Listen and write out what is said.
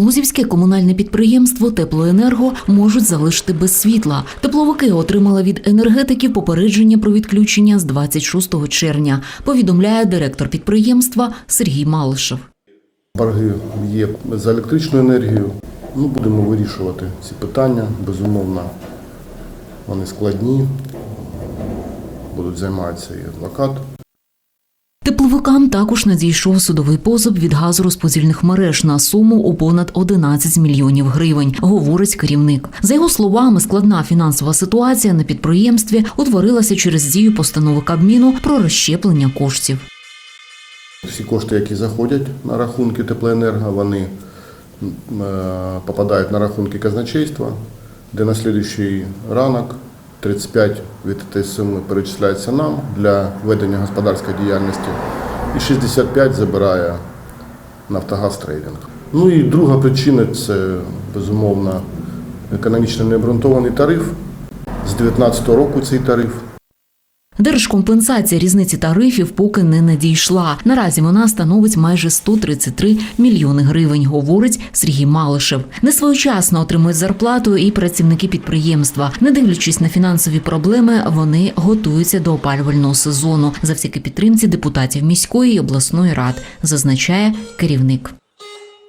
Лузівське комунальне підприємство Теплоенерго можуть залишити без світла. Тепловики отримали від енергетиків попередження про відключення з 26 червня. Повідомляє директор підприємства Сергій Малишев. Борги є за електричну енергію. Ну, будемо вирішувати ці питання. Безумовно, вони складні. Будуть займатися і адвокат. Тепловикам також надійшов судовий позов від газорозподільних мереж на суму у понад 11 мільйонів гривень, говорить керівник. За його словами, складна фінансова ситуація на підприємстві утворилася через дію постанови Кабміну про розщеплення коштів. Всі кошти, які заходять на рахунки теплоенерго, вони е, попадають на рахунки казначейства, де на слідуючий ранок 35 від цієї суми перечисляється нам для ведення господарської діяльності, і 65 забирає Нафтогаз трейдинг. Ну і друга причина це безумовно економічно необґрунтований тариф. З 2019 року цей тариф. Держкомпенсація різниці тарифів поки не надійшла. Наразі вона становить майже 133 мільйони гривень, говорить Сергій Малишев. Несвоєчасно отримують зарплату і працівники підприємства. Не дивлячись на фінансові проблеми, вони готуються до опалювального сезону завдяки підтримці депутатів міської і обласної рад, зазначає керівник.